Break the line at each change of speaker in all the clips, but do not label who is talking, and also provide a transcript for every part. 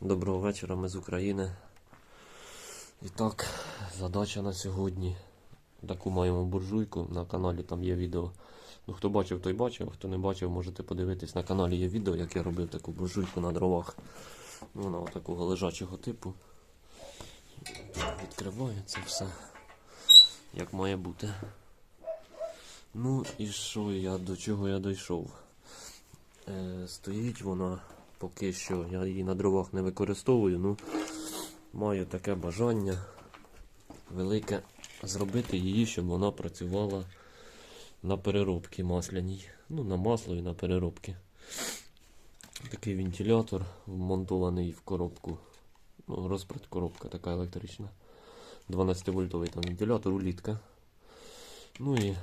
Доброго вечора, ми з України. І так, задача на сьогодні. Таку маємо буржуйку. На каналі там є відео. Ну, хто бачив, той бачив, хто не бачив, можете подивитись. На каналі є відео, як я робив таку буржуйку на дровах. Ну, Вона такого лежачого типу. Відкривається все. Як має бути. Ну і що я до чого я дійшов? Е, стоїть вона поки що. Я її на дровах не використовую, ну маю таке бажання велике зробити її, щоб вона працювала на переробці масляній. Ну, на масло і на переробки. Такий вентилятор вмонтований в коробку. Ну, коробка така електрична. 12 вольтовий там вентилятор, улітка. Ну і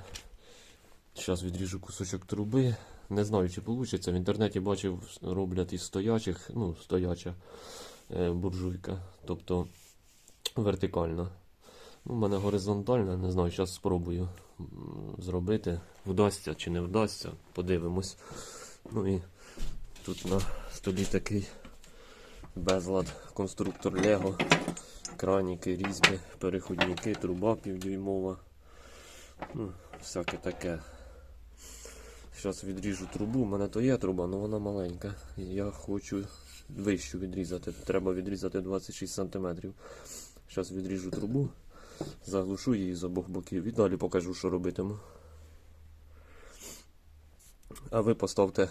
зараз відріжу кусочок труби. Не знаю, чи вийде. В інтернеті бачив, роблять із стоячих, ну, стояча е, буржуйка, тобто вертикальна. Ну, У мене горизонтальна, не знаю, зараз спробую зробити. Вдасться чи не вдасться, подивимось. Ну і тут на столі такий безлад, конструктор Лего, краніки, різьби, переходники, труба півдюймова. Ну, всяке таке. Зараз відріжу трубу. У мене то є труба, але вона маленька. Я хочу вищу відрізати. Треба відрізати 26 см. Зараз відріжу трубу, заглушу її з обох боків і далі покажу, що робитиму. А ви поставте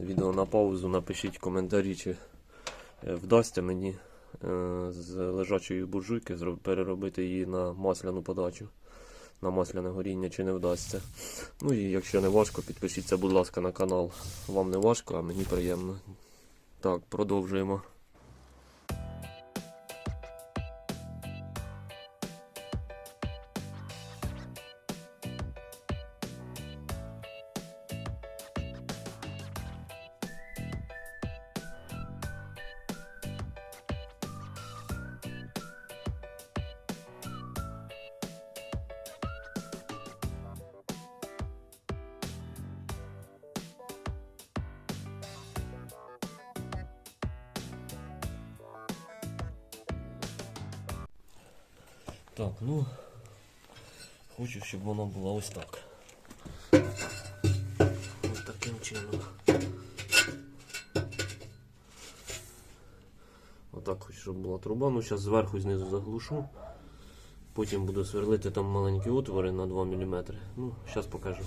відео на паузу, напишіть коментарі, чи е, вдасться мені е, з лежачої буржуйки переробити її на масляну подачу. На масляне горіння чи не вдасться. Ну і якщо не важко, підпишіться, будь ласка, на канал. Вам не важко, а мені приємно. Так, продовжуємо. Так, ну хочу, щоб воно було ось так. Ось таким чином. Отак хочу, щоб була труба. Ну, зараз зверху і знизу заглушу. Потім буду сверлити там маленькі отвори на 2 мм. Ну, зараз покажу.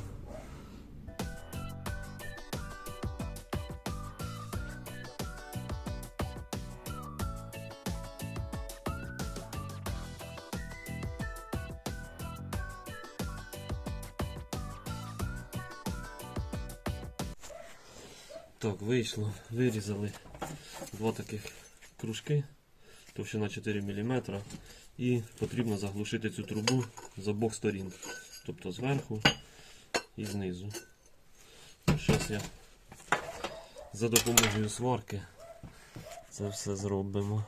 Так, вийшло, вирізали два таких кружки, товщина 4 мм. І потрібно заглушити цю трубу з обох сторін. Тобто зверху і знизу. Зараз я за допомогою сварки це все зробимо.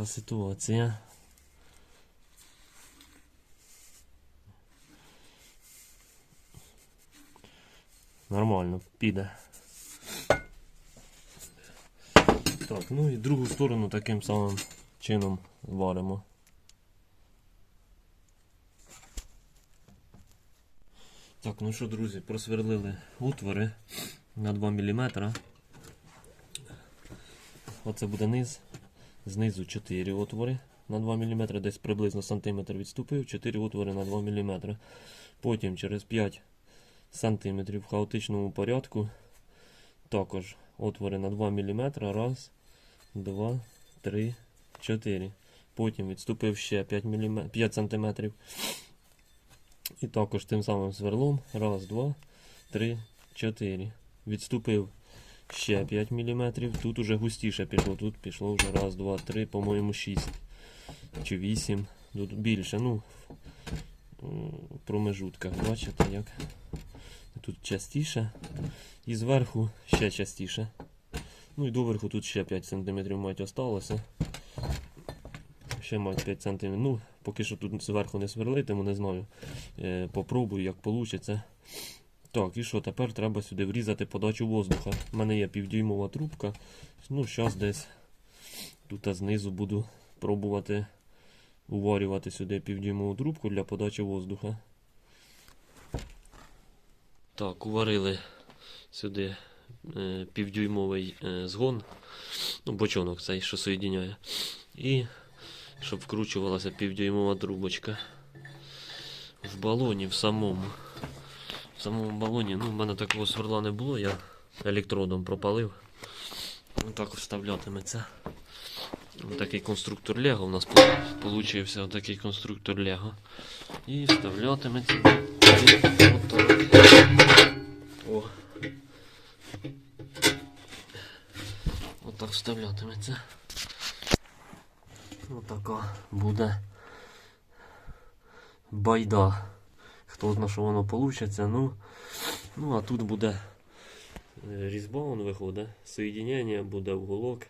Така ситуація. Нормально, піде. Так, ну і другу сторону таким самим чином варимо. Так, ну що, друзі, просверлили отвори на 2 мм. Оце буде низ. Знизу 4 отвори на 2 мм, десь приблизно сантиметр відступив, 4 отвори на 2 мм. Потім через 5 см в хаотичному порядку. Також отвори на 2 мм. Раз, два, три, чотири. Потім відступив ще 5, мм, 5 см. І також тим самим сверлом. Раз, два, три, чотири. Відступив ще 5 мм. Тут уже густіше пішло. Тут пішло вже раз, два, три, по-моєму, 6 чи 8. Тут більше, ну, в промежутках. Бачите, як? Тут частіше. І зверху ще частіше. Ну і доверху тут ще 5 см мать осталося. Ще мать 5 см. Ну, поки що тут зверху не сверлитиму, не знаю. Е, попробую, як вийде. Так, і що, тепер треба сюди врізати подачу воздуха. У мене є півдюймова трубка. Ну, зараз десь тут знизу буду пробувати уварювати сюди півдюймову трубку для подачі воздуха. Так, уварили сюди е, півдюймовий е, згон, ну, бочонок цей, що соєдиняє. І щоб вкручувалася півдюймова трубочка. В балоні в самому. В самому балоні, ну, в мене такого сверла не було, я електродом пропалив. Отак вставлятиметься. Такий конструктор Лего у нас получився отакий конструктор Лего. І вставлятиметься. О. Отак вставлятиметься. Отака буде байда. Хто знає, що воно вийде. Ну, ну а тут буде е, різьба, он виходить. Соєдинення буде уголок.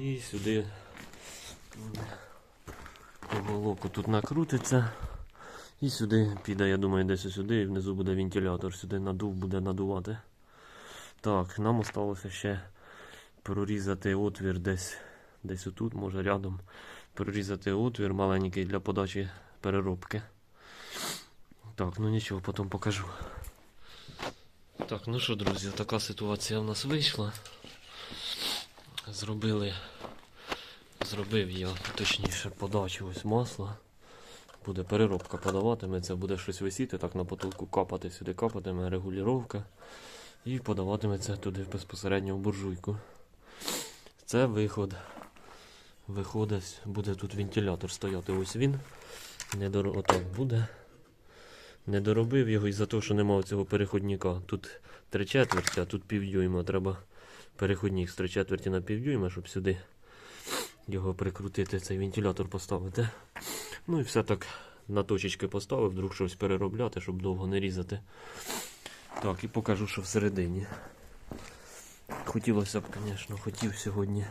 І сюди уголок тут накрутиться. І сюди піде, я думаю, десь сюди, і внизу буде вентилятор, сюди надув буде надувати. Так, нам осталося ще прорізати отвір десь десь отут, може рядом. Прорізати отвір маленький для подачі переробки. Так, ну нічого, потім покажу. Так, ну що, друзі, така ситуація в нас вийшла. Зробили, зробив я, точніше, подачу ось масла. Буде переробка подаватиметься, буде щось висіти, так на потолку капати, сюди капатиме регулювання. І подаватиметься туди безпосередньо в буржуйку. Це виход. Виходить, буде тут вентилятор стояти. Ось він. Не дор... Отак буде. Не доробив його із-за того, що немає цього переходника. Тут три четверті, а тут півдюйма. Треба переходник з три четверті на півдюйма, щоб сюди його прикрутити, цей вентилятор поставити. Ну і все так на точечки поставив, вдруг щось переробляти, щоб довго не різати. Так, і покажу, що всередині. Хотілося б, звісно, хотів сьогодні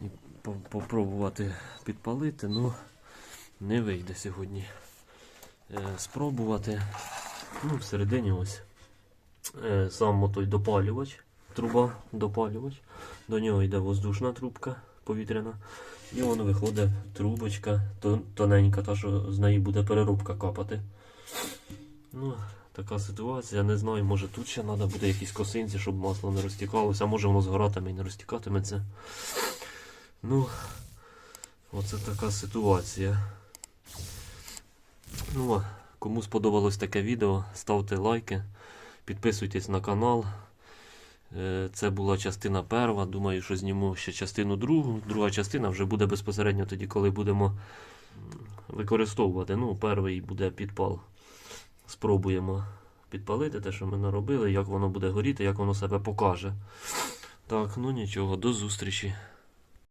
і попробувати підпалити, але не вийде сьогодні спробувати. Ну, всередині ось е, сам той допалювач, труба допалювач. До нього йде воздушна трубка повітряна. І воно виходить трубочка тоненька, та що з неї буде переробка капати. Ну, така ситуація. Не знаю, може тут ще треба буде якісь косинці, щоб масло не розтікалося, а може воно згоратиме і не розтікатиметься. Ну, оце така ситуація. Ну, кому сподобалось таке відео, ставте лайки, підписуйтесь на канал. Е, Це була частина перша. Думаю, що зніму ще частину другу. Друга частина вже буде безпосередньо тоді, коли будемо використовувати. Ну, перший буде підпал. Спробуємо підпалити те, що ми наробили, як воно буде горіти, як воно себе покаже. Так, ну нічого, до зустрічі.